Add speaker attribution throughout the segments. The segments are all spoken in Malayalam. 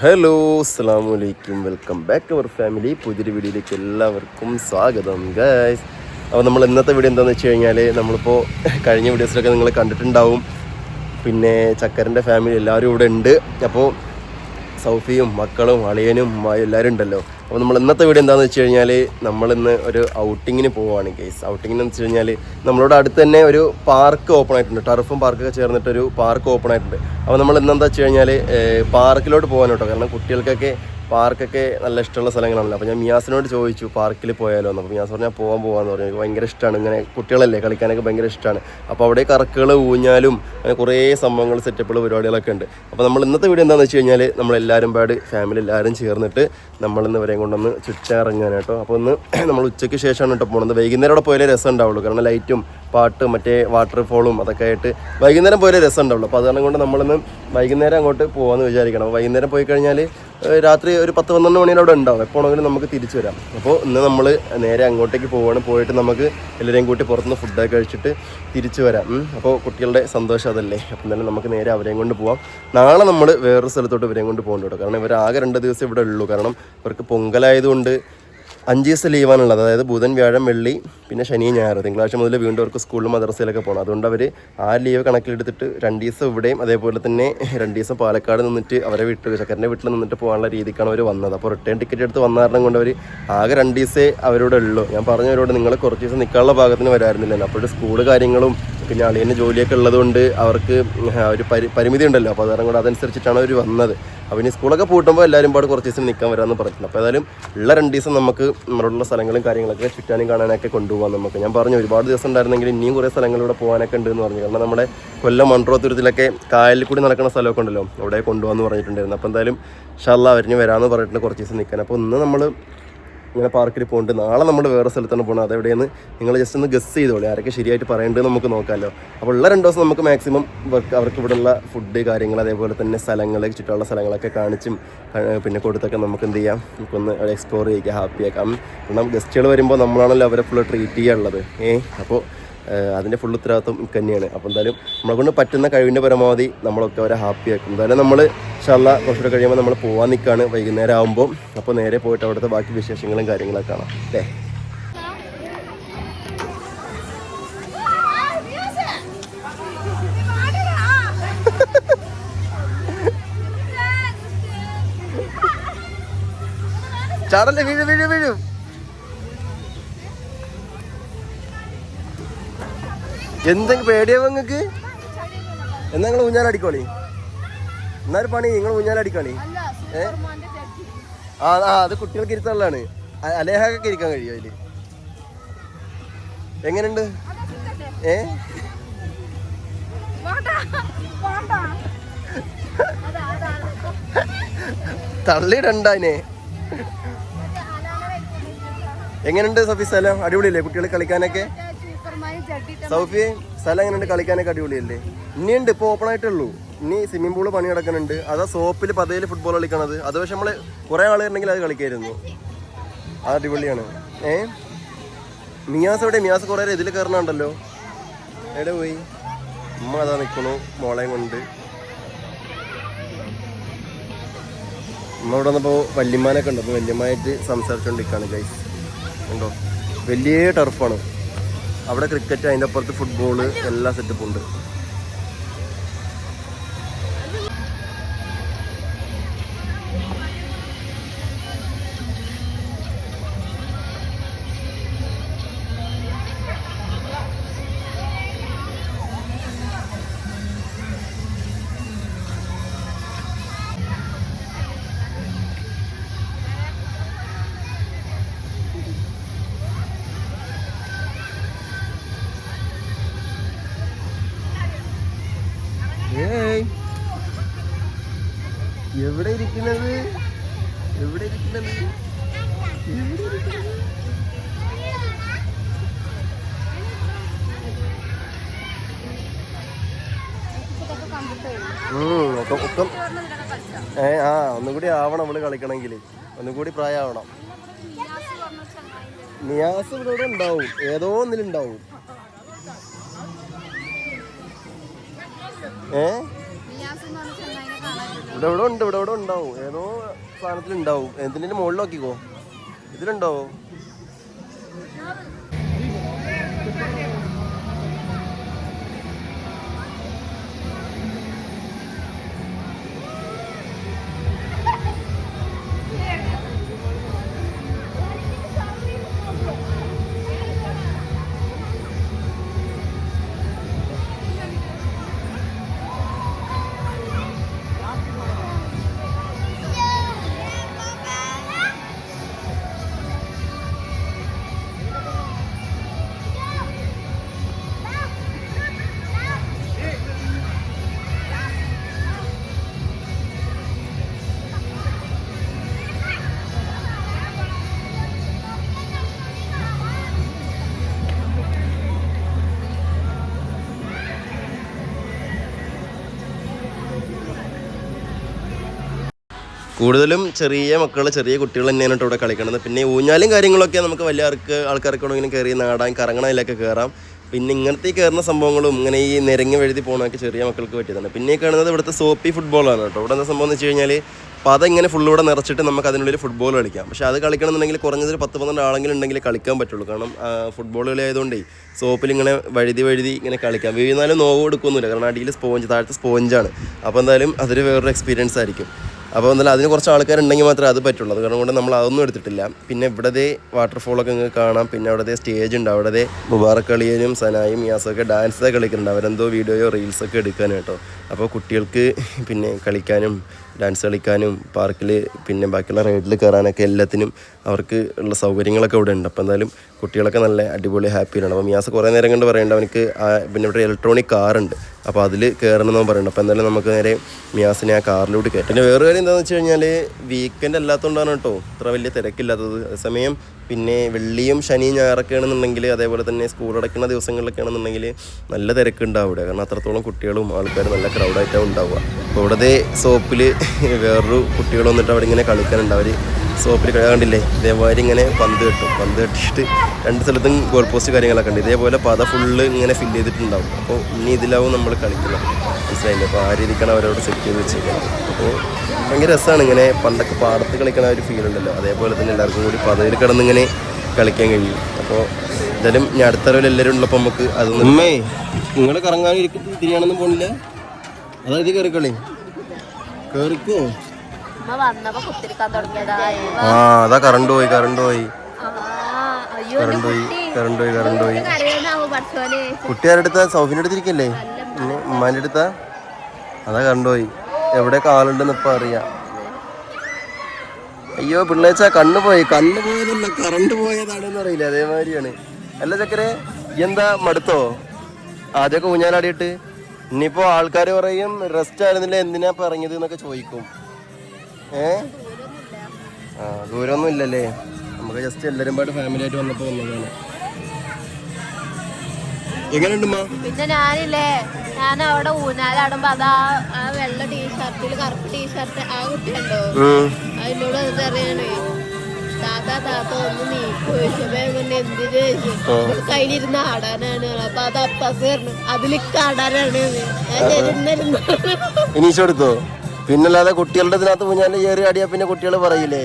Speaker 1: ഹലോ അസ്സാം വലൈക്കും വെൽക്കം ബാക്ക് അവർ ഫാമിലി. പുതിയൊരു വീഡിയോയിലേക്ക് എല്ലാവർക്കും സ്വാഗതം ഗൈസ്. അപ്പോൾ നമ്മൾ ഇന്നത്തെ വീഡിയോ എന്താണെന്ന് വെച്ച് കഴിഞ്ഞാൽ നമ്മളിപ്പോൾ കഴിഞ്ഞ വീഡിയോസിലൊക്കെ നിങ്ങൾ കണ്ടിട്ടുണ്ടാവും. പിന്നെ ചക്കരന്റെ ഫാമിലി എല്ലാവരും ഇവിടെ ഉണ്ട്. അപ്പോൾ സൗഫിയും മക്കളും അളിയനും എല്ലാവരും ഉണ്ടല്ലോ. അപ്പോൾ നമ്മൾ ഇന്നത്തെ വീഡിയോ എന്താണെന്ന് വെച്ച് കഴിഞ്ഞാൽ നമ്മളിന്ന് ഒരു ഔട്ടിങ്ങിന് പോവുകയാണ് കേസ് ഔട്ടിങ്ങിന് വെച്ച് കഴിഞ്ഞാൽ നമ്മളോട് അടുത്ത് തന്നെ ഒരു പാർക്ക് ഓപ്പൺ ആയിട്ടുണ്ട്. ടർഫും പാർക്കൊക്കെ ചേർന്നിട്ടൊരു പാർക്ക് ഓപ്പൺ ആയിട്ടുണ്ട്. അപ്പോൾ നമ്മൾ ഇന്നെന്താ വെച്ച് കഴിഞ്ഞാൽ പാർക്കിലോട്ട് പോകാൻ കേട്ടോ. കാരണം കുട്ടികൾക്കൊക്കെ പാർക്കൊക്കെ നല്ല ഇഷ്ടമുള്ള സ്ഥലങ്ങളാണല്ലോ. അപ്പോൾ ഞാൻ മിയാസിനോട് ചോദിച്ചു പാർക്കിൽ പോയാലോ? എന്ന് അപ്പോൾ മിയാസ് പറഞ്ഞാൽ പോകാൻ പോകാമെന്ന് പറഞ്ഞു. എനിക്ക് ഭയങ്കര ഇഷ്ടമാണ് ഇങ്ങനെ കുട്ടികളല്ലേ കളിക്കാനൊക്കെ ഭയങ്കര ഇഷ്ടമാണ് അപ്പോൾ അവിടെ കറക്കുകൾ ഊഞ്ഞാലും അങ്ങനെ കുറേ സംഭവങ്ങൾ സെറ്റപ്പുകൾ പരിപാടികളൊക്കെ ഉണ്ട്. അപ്പോൾ നമ്മൾ ഇന്നത്തെ വീഡിയോ എന്താണെന്ന് വെച്ച് കഴിഞ്ഞാൽ നമ്മളെല്ലാവരും പാട് ഫാമിലി എല്ലാവരും ചേർന്നിട്ട് നമ്മളിന്ന് വരെയും കൊണ്ടൊന്ന് ചുറ്റാറിങ്ങാൻ കേട്ടോ. അപ്പോൾ ഒന്ന് നമ്മൾ ഉച്ചയ്ക്ക് ശേഷമാണ് കേട്ടോ പോകുന്നത് വൈകുന്നേരം അവിടെ പോയാലേ രസം ഉണ്ടാവുള്ളൂ കാരണം ലൈറ്റും പാട്ട് മറ്റേ വാട്ടർഫോളും അതൊക്കെ ആയിട്ട് വൈകുന്നേരം പോയാലേ രസം ഉണ്ടാവുള്ളൂ അപ്പോൾ അതുകൊണ്ട് കൊണ്ട് നമ്മളിന്ന് വൈകുന്നേരം അങ്ങോട്ട് പോകാമെന്ന് വിചാരിക്കണം. വൈകുന്നേരം പോയി കഴിഞ്ഞാൽ രാത്രി ഒരു പത്ത് പന്ത്രണ്ട് മണിയിൽ അവിടെ ഉണ്ടാവും. എപ്പോഴെങ്കിലും നമുക്ക് തിരിച്ചു വരാം. അപ്പോൾ ഇന്ന് നമ്മൾ നേരെ അങ്ങോട്ടേക്ക് പോവുകയാണ് പോയിട്ട് നമുക്ക് എല്ലാവരെയും കൂട്ടി പുറത്തുനിന്ന് ഫുഡൊക്കെ കഴിച്ചിട്ട് തിരിച്ചു വരാം. അപ്പോൾ കുട്ടികളുടെ സന്തോഷം അതല്ലേ? അപ്പം തന്നെ നമുക്ക് നേരെ അവരെയും കൊണ്ട് പോവാം. നാളെ നമ്മൾ വേറൊരു സ്ഥലത്തോട്ട് ഇവരെയും കൊണ്ട് പോകേണ്ടി കാരണം ഇവർ ആകെ രണ്ട് ദിവസം ഇവിടെ ഉള്ളൂ. കാരണം ഇവർക്ക് പൊങ്കലായതുകൊണ്ട് അഞ്ച് ദിവസം ലീവാണുള്ളത്. അതായത് ബുധൻ വ്യാഴം വെള്ളി പിന്നെ ശനി ഞായർ തിങ്കളാഴ്ച മുതൽ വീണ്ടും അവർക്ക് സ്കൂളിലും മദ്രസയിലൊക്കെ പോകണം അതുകൊണ്ട് അവർ ആ ലീവ് കണക്കിലെടുത്തിട്ട് രണ്ട് ദിവസം ഇവിടെയും അതേപോലെ തന്നെ രണ്ട് ദിവസം പാലക്കാട് നിന്നിട്ട് അവരെ വീട്ടിൽ ചക്കരന്റെ വീട്ടിൽ നിന്നിട്ട് പോകാനുള്ള രീതിക്കാണ് അവർ വന്നത്. അപ്പോൾ റിട്ടേൺ ടിക്കറ്റ് എടുത്ത് വന്ന കാരണം കൊണ്ട് അവർ ആകെ രണ്ട് ദിവസമേ അവരോട് ഉള്ളൂ. ഞാൻ പറഞ്ഞവരോട് നിങ്ങൾ കുറച്ച് ദിവസം നിൽക്കാനുള്ള ഭാഗത്തിന് വരാറുന്നില്ലല്ലോ അപ്പോൾ സ്കൂൾ കാര്യങ്ങളും പിന്നെ അളിയന്റെ ജോലിയൊക്കെ ഉള്ളതുകൊണ്ട് അവർക്ക് ഒരു പരി പരിമിതി ഉണ്ടല്ലോ അപ്പോൾ അതുകാരണം കൂടെ അതനുസരിച്ചിട്ടാണ് അവർ വന്നത്. അപ്പോൾ ഇനി സ്കൂളൊക്കെ പൂട്ടുമ്പോൾ എല്ലാവരും പാട് കുറച്ച് ദിവസം നിൽക്കാൻ വരാമെന്ന് പറഞ്ഞിട്ടുണ്ട്. അപ്പോൾ ഏതായാലും ഉള്ള രണ്ട് ദിവസം നമുക്ക് നമ്മളുള്ള സ്ഥലങ്ങളും കാര്യങ്ങളൊക്കെ ചുറ്റാനും കാണാനൊക്കെ കൊണ്ടുപോകാം നമുക്ക്. ഞാൻ പറഞ്ഞു ഒരുപാട് ദിവസം ഉണ്ടായിരുന്നെങ്കിൽ ഇനിയും കുറേ സ്ഥലങ്ങളിലൂടെ പോകാനൊക്കെ ഉണ്ട് എന്ന് പറഞ്ഞു. കാരണം നമ്മുടെ കൊല്ലം മൺട്രോത്തുരത്തിലൊക്കെ കായലിൽ കൂടി നടക്കുന്ന സ്ഥലമൊക്കെ ഉണ്ടല്ലോ അവിടെ കൊണ്ടുപോകാമെന്ന് പറഞ്ഞിട്ടുണ്ടായിരുന്നു. അപ്പോൾ എന്തായാലും ഷാല്ല അവരിന് വരാമെന്ന് പറഞ്ഞിട്ടുണ്ട് കുറച്ച് ദിവസം നിൽക്കാൻ അപ്പോൾ ഇന്ന് നമ്മൾ ഇങ്ങനെ പാർക്കിൽ പോകുന്നുണ്ട് നാളെ നമ്മൾ വേറെ സ്ഥലത്താണ് പോകുന്നത് അതെവിടെയെന്ന് നിങ്ങൾ ജസ്റ്റ് ഒന്ന് ഗസ് ചെയ്തോളൂ. ആരൊക്കെ ശരിയായിട്ട് പറയേണ്ടത് നമുക്ക് നോക്കാമല്ലോ അപ്പോൾ ഉള്ള രണ്ട് ദിവസം നമുക്ക് മാക്സിമം അവർക്ക് അവർക്ക് ഇവിടെയുള്ള ഫുഡ് കാര്യങ്ങൾ അതേപോലെ തന്നെ സ്ഥലങ്ങൾ ചുറ്റുമുള്ള സ്ഥലങ്ങളൊക്കെ കാണിച്ചും പിന്നെ കൊടുത്തൊക്കെ നമുക്ക് എന്ത് ചെയ്യാം? നമുക്കൊന്ന് അവിടെ എക്സ്പ്ലോർ ചെയ്യിക്കാം ഹാപ്പി ആക്കാം. കാരണം ഗസ്റ്റുകൾ വരുമ്പോൾ നമ്മളാണല്ലോ അവരെ ഫുള്ള് ട്രീറ്റ് ചെയ്യാനുള്ളത്. ഏ അപ്പോൾ അതിന്റെ ഫുൾ ഉത്തരവാദിത്വം എനിക്ക് തന്നെയാണ്. അപ്പോൾ എന്തായാലും നമ്മളെ കൊണ്ട് പറ്റുന്ന കഴിവിന്റെ പരമാവധി നമ്മളൊക്കെ അവരെ ഹാപ്പി ആക്കും. എന്തായാലും നമ്മൾ ഷല്ല കുറച്ചുകൂടെ കഴിയുമ്പോൾ നമ്മൾ പോകാൻ നിൽക്കുകയാണ് വൈകുന്നേരം ആകുമ്പോൾ അപ്പോൾ നേരെ പോയിട്ട് അവിടുത്തെ ബാക്കി വിശേഷങ്ങളും കാര്യങ്ങളൊക്കെ കാണാം. അല്ലേ? ചാടല്ലേ വീഴും വീഴും വീഴും. എന്തെങ്കിലും പേടിയാവോ നിങ്ങക്ക് എന്നാ നിങ്ങൾ ഊഞ്ഞാലടിക്കോളി എന്നാലും പണി നിങ്ങൾ ഊഞ്ഞാലടിക്കണി ഏ? ആ ആ അത് കുട്ടികൾക്ക് ഇരുത്തുള്ളതാണ് അലേഹൊക്കെ ഇരിക്കാൻ കഴിയും അതിൽ? എങ്ങനെയുണ്ട്? ഏ? തള്ളിയിടണ്ടതിനെ എങ്ങനെയുണ്ട് സഫീസ് സ്ഥലം? അടിപൊളിയല്ലേ കുട്ടികൾ കളിക്കാനൊക്കെ? സൗഫി സ്ഥലം എങ്ങനെയുണ്ട്? കളിക്കാനൊക്കെ അടിപൊളിയല്ലേ? ഇനിയുണ്ട് ഇപ്പോൾ ഓപ്പൺ ആയിട്ടുള്ളൂ. ഇനി സ്വിമ്മിംഗ് പൂൾ പണി നടക്കുന്നുണ്ട്. അതാ സോപ്പിൽ പതയിൽ ഫുട്ബോൾ കളിക്കണത്. അത് പക്ഷെ നമ്മൾ കുറെ ആളുണ്ടെങ്കിൽ അത് കളിക്കായിരുന്നു. അത് അടിപൊളിയാണ്. ഏ? മിയാസ് എവിടെ? മിയാസ് കുറെ ഇതിൽ കയറണുണ്ടല്ലോ എവിടെ പോയി? അമ്മ അതാ നിൽക്കണു മോളെയും കൊണ്ട്. അമ്മ ഇവിടെ വന്നപ്പോൾ വല്യമ്മാനൊക്കെ ഉണ്ട്. വല്യമ്മായിട്ട് സംസാരിച്ചുകൊണ്ടിരിക്കുകയാണ് ഗൈസ് ഉണ്ടോ വലിയ ടർഫാണ് അവിടെ ക്രിക്കറ്റ് അതിന്റെ അപ്പുറത്ത് ഫുട്ബോൾ എല്ലാ സെറ്റപ്പും ഉണ്ട്. ഒക്കെ ഏ ആ ഒന്നും ആവണം നമ്മൾ കളിക്കണമെങ്കിൽ ഒന്നും കൂടി പ്രായമാവണം നിയാസ് ഇവിടെ ഉണ്ടാവും. ഏതോ ഒന്നിലുണ്ടാവും ഏ? ഇവിടെ ഇവിടെ ഉണ്ട് ഇവിടെ ഇവിടെ ഉണ്ടാവും. ഏതോ സാധനത്തിൽ ഉണ്ടാവും. എന്തിന്റെ മുകളിൽ നോക്കിക്കോ. ഇതിലുണ്ടാവോ കൂടുതലും ചെറിയ മക്കൾ ചെറിയ കുട്ടികൾ തന്നെയാണ് കേട്ടോ ഇവിടെ കളിക്കണത്. പിന്നെ ഊഞ്ഞാലും കാര്യങ്ങളൊക്കെ നമുക്ക് വലിയ ആൾക്ക് ആൾക്കാർക്ക് ഇങ്ങനെ കയറി നാടാൻ കറങ്ങണതിലൊക്കെ കയറാം. പിന്നെ ഇങ്ങനത്തെ കയറുന്ന സംഭവങ്ങളും ഇങ്ങനെ ഈ നിരങ്ങി വഴുതി പോകണമൊക്കെ ചെറിയ മക്കൾക്ക് പറ്റിയതാണ്. പിന്നെ കാണുന്നത് ഇവിടുത്തെ സോപ്പി ഫുട്ബോളാണ് കേട്ടോ. ഇവിടെ എന്താ സംഭവം എന്ന് വെച്ച് കഴിഞ്ഞാൽ പത ഇങ്ങനെ ഫുള്ള് ഇവിടെ നിറച്ചിട്ട് നമുക്ക് അതിനുള്ളിൽ ഫുട്ബോൾ കളിക്കാം. പക്ഷേ അത് കളിക്കണമെന്നുണ്ടെങ്കിൽ കുറഞ്ഞത് പത്ത് പന്ത്രണ്ട് ആളെങ്കിലും ഉണ്ടെങ്കിൽ കളിക്കാൻ പറ്റുള്ളൂ. കാരണം ഫുട്ബോൾ കളി ആയതുകൊണ്ടേ സോപ്പിൽ ഇങ്ങനെ വഴുതി വഴുതി ഇങ്ങനെ കളിക്കാം. വീഴുന്നാലും നോവ് കൊടുക്കൊന്നുമില്ല കാരണം അടിയിൽ സ്പോഞ്ച് താഴത്തെ സ്പോഞ്ചാണ് അപ്പോൾ എന്തായാലും അതൊരു വേറൊരു എക്സ്പീരിയൻസ് ആയിരിക്കും. അപ്പോൾ എന്തായാലും അതിന് കുറച്ച് ആൾക്കാരുണ്ടെങ്കിൽ മാത്രമേ അത് പറ്റുള്ളൂ. അത് കാരണം കൊണ്ട് നമ്മൾ അതൊന്നും എടുത്തിട്ടില്ല. പിന്നെ ഇവിടത്തെ വാട്ടർഫോളൊക്കെ നിങ്ങൾക്ക് കാണാം. പിന്നെ അവിടത്തെ സ്റ്റേജ് ഉണ്ട്. അവിടത്തെ മുബാറക് കളിയനും സനായും യാസൊക്കെ ഡാൻസ് കളിക്കുന്നുണ്ട്. അവരെന്തോ വീഡിയോയോ റീൽസൊക്കെ എടുക്കാനും കേട്ടോ. അപ്പോൾ കുട്ടികൾക്ക് പിന്നെ കളിക്കാനും ഡാൻസ് കളിക്കാനും പാർക്കിൽ പിന്നെ ബാക്കിയുള്ള റൈഡിൽ കയറാനൊക്കെ എല്ലാത്തിനും അവർക്ക് ഉള്ള സൗകര്യങ്ങളൊക്കെ ഇവിടെ ഉണ്ട്. അപ്പോൾ എന്തായാലും കുട്ടികളൊക്കെ നല്ല അടിപൊളി ഹാപ്പിയിലാണ് അപ്പോൾ മിയാസ് കുറേ നേരം കൊണ്ട് പറയേണ്ട അവനക്ക് പിന്നെ ഇവിടെ ഇലക്ട്രോണിക് കാറുണ്ട് അപ്പോൾ അതിൽ കയറണം എന്ന് പറയുന്നുണ്ട് അപ്പോൾ എന്തായാലും നമുക്ക് നേരെ മിയാസിനെ ആ കാറിലോട്ട് കയറ്റാം. പിന്നെ വേറെ കാര്യം എന്താണെന്ന് വെച്ച് കഴിഞ്ഞാൽ വീക്കെൻഡ് അല്ലാത്തതുകൊണ്ടാണ് കേട്ടോ ഇത്ര വലിയ തിരക്കില്ലാത്തത്. അതേസമയം പിന്നെ വെള്ളിയും ശനിയും ഞായറൊക്കെ ആണെന്നുണ്ടെങ്കിൽ അതേപോലെ തന്നെ സ്കൂൾ അടയ്ക്കുന്ന ദിവസങ്ങളിലൊക്കെ ആണെന്നുണ്ടെങ്കിൽ നല്ല തിരക്കുണ്ടാവും ഇവിടെ. കാരണം അത്രത്തോളം കുട്ടികളും ആൾക്കാരും നല്ല ക്രൗഡായിട്ടാണ് ഉണ്ടാവുക. അപ്പോൾ ഇവിടെ സോപ്പിൽ വേറൊരു കുട്ടികൾ വന്നിട്ട് അവിടെ ഇങ്ങനെ കളിക്കാനുണ്ട്. അവർ സോപ്പിൽ കണ്ടില്ലേ? ഇതേമാതിരി ഇങ്ങനെ പന്ത് കെട്ടും. പന്ത് കെട്ടിയിട്ട് രണ്ട് സ്ഥലത്തും ഗോൾ പോസ്റ്റ് കാര്യങ്ങളൊക്കെ ഉണ്ട്. ഇതേപോലെ പത ഫുള്ള് ഇങ്ങനെ ഫില്ല് ചെയ്തിട്ടുണ്ടാവും. അപ്പോൾ ഇനി ഇതിലാവും നമ്മൾ കളിക്കുന്നത്. മനസ്സിലായില്ലേ? അപ്പോൾ ആ രീതിക്കാണ് അവരോട് സെറ്റ് ചെയ്ത് വെച്ചിരിക്കുന്നത് അപ്പോൾ ഭയങ്കര രസമാണ് ഇങ്ങനെ പണ്ടൊക്കെ പാടത്ത് കളിക്കണ ഒരു ഫീൽ ഉണ്ടല്ലോ. അതേപോലെ തന്നെ എല്ലാവർക്കും കൂടി പതയിൽ കിടന്ന് ഇങ്ങനെ കളിക്കാൻ കഴിയും. അപ്പോൾ എന്തായാലും ഞാൻ അടുത്ത അറിവിൽ എല്ലാവരും ഉള്ളപ്പോൾ നമുക്ക് അത് ഉമ്മേ നിങ്ങൾ കറങ്ങാൻ തിരിയാനൊന്നും പോണില്ല. അതായത് കയറിക്കളി കയറിക്കോ
Speaker 2: ഉമ്മ വന്നപ്പോ കുത്തിരിക്കാൻ തുടങ്ങിയതാ.
Speaker 1: ആ അതാ കറണ്ട് പോയി കറണ്ട് പോയി. കറണ്ട് പോയി കറണ്ട് പോയി കറണ്ട് പോയി. കുട്ടിയാരുടെ അടുത്താ? സൗഫിന്റെ അടുത്തിരിക്കല്ലേ? പിന്നെ ഉമ്മാന്റെ അടുത്താ? അതാ കറണ്ട് പോയി. എവിടെ കാലുണ്ടെന്ന് ഇപ്പൊ അറിയാം. അയ്യോ പിള്ളേച്ച കണ്ണു പോയി കണ്ണു പോയതല്ല കറണ്ട് പോയതാണെന്ന് അറിയില്ല അതേമാതിരിയാണ്. അല്ല ചക്കരെ എന്താ മടുത്തോ? ആദ്യമൊക്കെ ഊഞ്ഞാലാടിയിട്ട്? ഇനിയിപ്പോ ആൾക്കാർ പറയും റെസ്റ്റ് ആയിരുന്നില്ല എന്തിനാ ഇപ്പൊ ഇറങ്ങിയത് എന്നൊക്കെ ചോദിക്കും. ഏ? ആ ദൂരമൊന്നും ഇല്ലല്ലേ? നമുക്ക് ജസ്റ്റ് എല്ലാരും പാട്ട് ഫാമിലി ആയിട്ട് വന്നപ്പോ വന്നതാണ്. എങ്ങനെയുണ്ട്
Speaker 2: പിന്നെ ഞാനില്ലേ ഞാൻ അവിടെ ഊനാലാടുമ്പോ അതാ ആ വെള്ള ടീഷർട്ടിൽ കറുപ്പ് ടീഷർട്ട് ആ കുട്ടിയുണ്ടോ അതിനോട് അത് അറിയാണ് താത്ത താത്ത ഒന്ന് നീക്കു ചോദിച്ചപ്പോ ചോദിച്ചു കയ്യിലിരുന്ന് ആടാനാണ് അപ്പൊ അത് അപ്പാസ് പറഞ്ഞു അതിലേക്ക് ആടാനാണ് ഞാൻ ഇരുന്നിരുന്നു
Speaker 1: എടുത്തോ? പിന്നല്ലാതെ കുട്ടികളുടെ ഇതിനകത്ത് ഞാൻ കയറി ആടിയാ പിന്നെ കുട്ടികൾ പറയില്ലേ.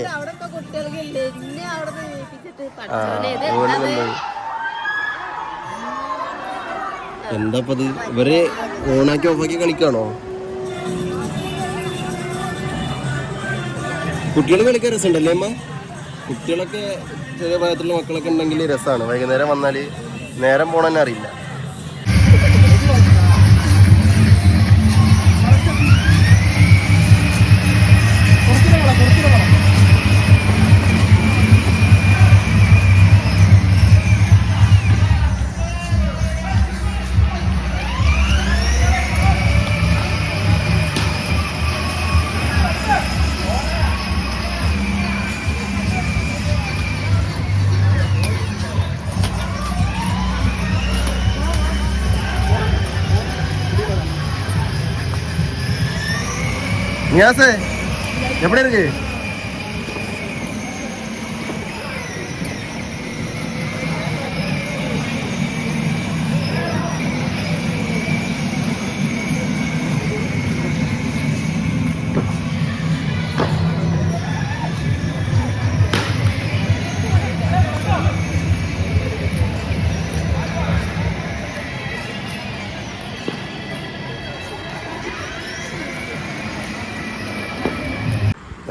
Speaker 1: എന്താപ്പത്? ഇവർ ഓണാക്കി ഓഫാക്കി കളിക്കാണോ കുട്ടികൾ കളിക്കാൻ രസമുണ്ടല്ലേ അമ്മ? കുട്ടികളൊക്കെ ചെറിയ പ്രായത്തിലുള്ള മക്കളൊക്കെ ഉണ്ടെങ്കിൽ രസമാണ് വൈകുന്നേരം വന്നാൽ നേരം പോണെന്നെ അറിയില്ല. நியாசே எப்படி இருக்கு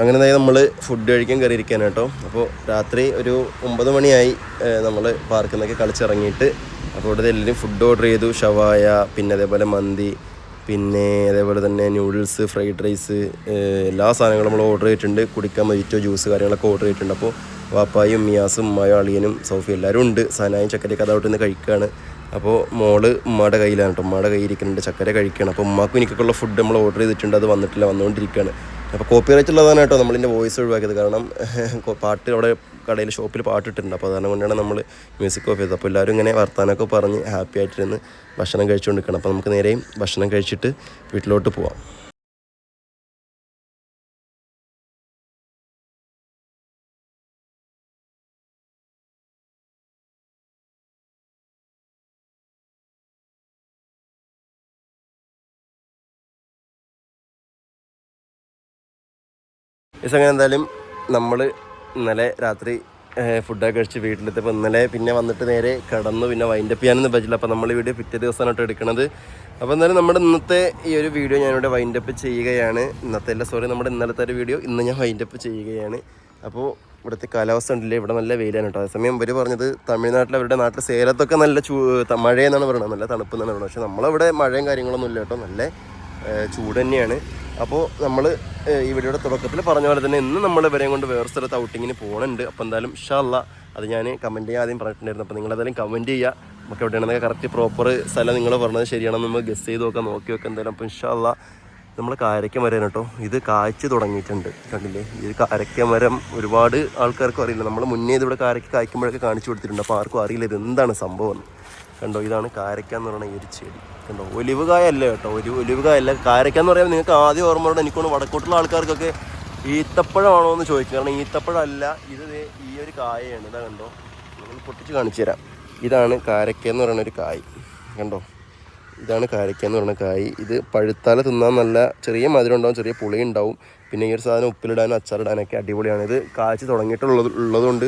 Speaker 1: അങ്ങനെ നമ്മൾ ഫുഡ് കഴിക്കാൻ കയറിയിരിക്കാൻ കേട്ടോ. അപ്പോൾ രാത്രി ഒരു ഒമ്പത് മണിയായി നമ്മൾ പാർക്കിൽ നിന്നൊക്കെ കളിച്ചിറങ്ങിയിട്ട് അപ്പോൾ ഇവിടെ എല്ലാവരും ഫുഡ് ഓർഡർ ചെയ്തു. ഷവായ പിന്നെ അതേപോലെ മന്തി പിന്നെ അതേപോലെ തന്നെ നൂഡിൽസ് ഫ്രൈഡ് റൈസ് എല്ലാ സാധനങ്ങളും നമ്മൾ ഓർഡർ ചെയ്തിട്ടുണ്ട്. കുടിക്കാൻ മൊജിറ്റോ ജ്യൂസ് കാര്യങ്ങളൊക്കെ ഓർഡർ ചെയ്തിട്ടുണ്ട്. അപ്പോൾ വാപ്പായും മിയാസും ഉമ്മായും അളിയനും സൗഫി എല്ലാവരും ഉണ്ട്. സനായും ചക്കരയൊക്കെ അതവിടെ നിന്ന് കഴിക്കുകയാണ്. അപ്പോൾ മോൾ ഉമ്മയുടെ കയ്യിലാണ് കേട്ടോ. ഉമ്മയുടെ കയ്യിൽ ഇരിക്കുന്നുണ്ട് ചക്കര കഴിക്കുകയാണ്. അപ്പോൾ ഉമ്മാക്കും എനിക്കൊക്കെയുള്ള ഫുഡ് നമ്മൾ ഓർഡർ ചെയ്തിട്ടുണ്ട്. അത് വന്നിട്ടില്ല. വന്നുകൊണ്ടിരിക്കുകയാണ്. അപ്പോൾ കോപ്പി റൈറ്റ് ഉള്ളതാണ് കേട്ടോ നമ്മളിന്റെ വോയിസ് ഒഴിവാക്കിയത്. കാരണം പാട്ട് അവിടെ കടയിൽ ഷോപ്പിൽ പാട്ടിട്ടുണ്ട്. അപ്പോൾ അതാണ് കൊണ്ടാണ് നമ്മൾ മ്യൂസിക് ഓഫ് ചെയ്തത്. അപ്പോൾ എല്ലാവരും ഇങ്ങനെ വർത്താനമൊക്കെ പറഞ്ഞ് ഹാപ്പി ആയിട്ടിരുന്ന് ഭക്ഷണം കഴിച്ചുകൊണ്ടിരിക്കണം അപ്പോൾ നമുക്ക് നേരെയും ഭക്ഷണം കഴിച്ചിട്ട് വീട്ടിലോട്ട് പോവാം. ഈ അങ്ങനെ എന്തായാലും നമ്മൾ ഇന്നലെ രാത്രി ഫുഡൊക്കെ കഴിച്ച് വീട്ടിലെത്തിയപ്പോൾ ഇന്നലെ പിന്നെ വന്നിട്ട് നേരെ കിടന്നു പിന്നെ വൈൻഡപ്പ് ചെയ്യാനൊന്നും പറ്റില്ല അപ്പോൾ നമ്മൾ ഈ വീഡിയോ പിറ്റേ ദിവസമാണ് എടുക്കുന്നത് അപ്പോൾ എന്തായാലും നമ്മുടെ ഇന്നത്തെ ഈ ഒരു വീഡിയോ ഞാനിവിടെ വൈൻഡപ്പ് ചെയ്യുകയാണ്. ഇന്നത്തെ അല്ല സോറി നമ്മുടെ ഇന്നലത്തെ ഒരു വീഡിയോ ഇന്ന് ഞാൻ വൈൻഡപ്പ് ചെയ്യുകയാണ്. അപ്പോൾ ഇവിടുത്തെ കാലാവസ്ഥ ഉണ്ടല്ലേ ഇവിടെ നല്ല വെയിലാണ് കേട്ടോ അതേസമയം ഇവർ പറഞ്ഞത് തമിഴ്നാട്ടിൽ അവരുടെ നാട്ടിൽ സേലത്തൊക്കെ നല്ല ചൂ മഴയെന്നാണ് പറയുന്നത് നല്ല തണുപ്പ് എന്നാണ് പറയുന്നത് പക്ഷേ നമ്മളവിടെ മഴയും കാര്യങ്ങളൊന്നും ഇല്ല കേട്ടോ നല്ല ചൂട് തന്നെയാണ്. അപ്പോൾ നമ്മൾ ഈ വീഡിയോയുടെ തുടക്കത്തിൽ പറഞ്ഞ പോലെ തന്നെ ഇന്ന് നമ്മൾ ഇവരെയും കൊണ്ട് വേറെ സ്ഥലത്ത് ഔട്ടിങ്ങിന് പോകുന്നുണ്ട് അപ്പോൾ എന്തായാലും ഇഷ്ടമല്ല അത് ഞാൻ കമന്റ് ചെയ്യാൻ ആദ്യം പറഞ്ഞിട്ടുണ്ടായിരുന്നു. അപ്പോൾ നിങ്ങളെന്തായാലും കമന്റ് ചെയ്യുക നമുക്ക് എവിടെയാണെന്നൊക്കെ കറക്റ്റ് പ്രോപ്പർ സ്ഥലം നിങ്ങൾ പറഞ്ഞത് ശരിയാണെന്ന് നമ്മൾ ഗസ് ചെയ്ത് നോക്കാം നോക്കി നോക്കാം എന്തായാലും. അപ്പോൾ ഇഷ്ടമല്ല നമ്മൾ കാരക്ക മരം കേട്ടോ. ഇത് കായ്ച്ച് തുടങ്ങിയിട്ടുണ്ട്. കണ്ടില്ലേ? ഈ കാരക്ക മരം ഒരുപാട് ആൾക്കാർക്കും അറിയില്ല. നമ്മൾ മുന്നേ ഇതിവിടെ കാരക്ക കായ്ക്കുമ്പോഴൊക്കെ കാണിച്ചു കൊടുത്തിട്ടുണ്ട്. അപ്പോൾ ആർക്കും അറിയില്ല ഇത് എന്താണ് സംഭവം. കണ്ടോ? ഇതാണ് കാരക്ക എന്ന് പറയുന്ന ഈ ഒരു ചെടി. കണ്ടോ? ഒലിവ് കായല്ല കേട്ടോ. ഒരു ഒലിവ് കായല്ല കാരക്ക എന്ന് പറയുമ്പോൾ നിങ്ങൾക്ക് ആദ്യം ഓർമ്മ വരുന്നത് എനിക്കൊന്ന് വടക്കോട്ടുള്ള ആൾക്കാർക്കൊക്കെ ഈത്തപ്പഴമാണോ എന്ന് ചോദിക്കും. കാരണം ഈത്തപ്പഴമല്ല ഇത് ഈ ഒരു കായയാണ്. ഇതാ കണ്ടോ? നിങ്ങൾ പൊട്ടിച്ച് കാണിച്ചു തരാം. ഇതാണ് കാരക്ക എന്ന് പറയുന്ന ഒരു കായ്. കണ്ടോ? ഇതാണ് കാരക്ക എന്ന് പറയുന്ന കായ്. ഇത് പഴുത്താല തിന്നാൻ നല്ല ചെറിയ മധുരം ഉണ്ടാവും ചെറിയ പുളി ഉണ്ടാവും. പിന്നെ ഈ ഒരു സാധനം ഉപ്പിലിടാനും അച്ചാറിടാനൊക്കെ അടിപൊളിയാണ്. ഇത് കാഴ്ച തുടങ്ങിയിട്ടുള്ളത് ഉള്ളതുകൊണ്ട്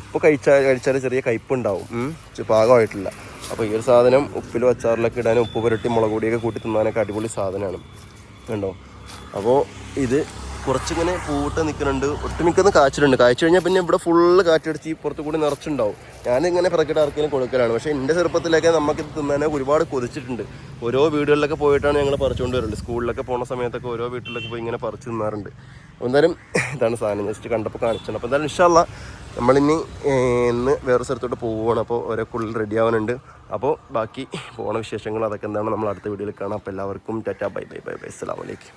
Speaker 1: ഇപ്പോൾ കഴിച്ചാൽ കഴിച്ചാൽ ചെറിയ കയ്പ്പുണ്ടാവും. പാകമായിട്ടില്ല. അപ്പോൾ ഈ ഒരു സാധനം ഉപ്പിലും അച്ചാറിലൊക്കെ ഇടാനും ഉപ്പ് പുരട്ടി മുളക് പൊടിയൊക്കെ കൂട്ടി തിന്നാനൊക്കെ അടിപൊളി സാധനമാണ്. കണ്ടോ? അപ്പോൾ ഇത് കുറച്ചിങ്ങനെ പൂട്ട് നിൽക്കുന്നുണ്ട്. ഒട്ടുമിക്കുന്ന കാച്ചിലുണ്ട്. കാച്ചു കഴിഞ്ഞാൽ പിന്നെ ഇവിടെ ഫുള്ള് കാറ്റടിച്ച് ഈ പുറത്ത് കൂടി നിറച്ചുണ്ടാവും. ഞാനിങ്ങനെ പിറക്കിട്ട് ആർക്കെങ്കിലും കൊടുക്കലാണ്. പക്ഷേ എന്റെ ചെറുപ്പത്തിലൊക്കെ നമുക്കിത് തിന്നാനെ ഒരുപാട് കൊതിച്ചിട്ടുണ്ട്. ഓരോ വീടുകളിലൊക്കെ പോയിട്ടാണ് ഞങ്ങൾ പറിച്ചുകൊണ്ട് വരുന്നത് സ്കൂളിലൊക്കെ പോണ സമയത്തൊക്കെ ഓരോ വീട്ടിലൊക്കെ പോയി ഇങ്ങനെ പറിച്ച് തിന്നാറുണ്ട്. എന്തായാലും ഇതാണ് സാധനം. ജസ്റ്റ് കണ്ടപ്പോൾ കാണിച്ചാണ് അപ്പോൾ എന്തായാലും ഇഷ്ടമല്ല നമ്മളിനി ഇന്ന് വേറെ സ്ഥലത്തോട്ട് പോവുകയാണ്. അപ്പോൾ ഓരോ കുള്ളിൽ റെഡി ആവാനുണ്ട്. അപ്പോൾ ബാക്കി പോണ വിശേഷങ്ങൾ അതൊക്കെ എന്താണ്? നമ്മൾ അടുത്ത വീഡിയോയിൽ കാണാം. അപ്പോൾ എല്ലാവർക്കും tata bye bye bye bye. അസ്സലാമലൈക്കും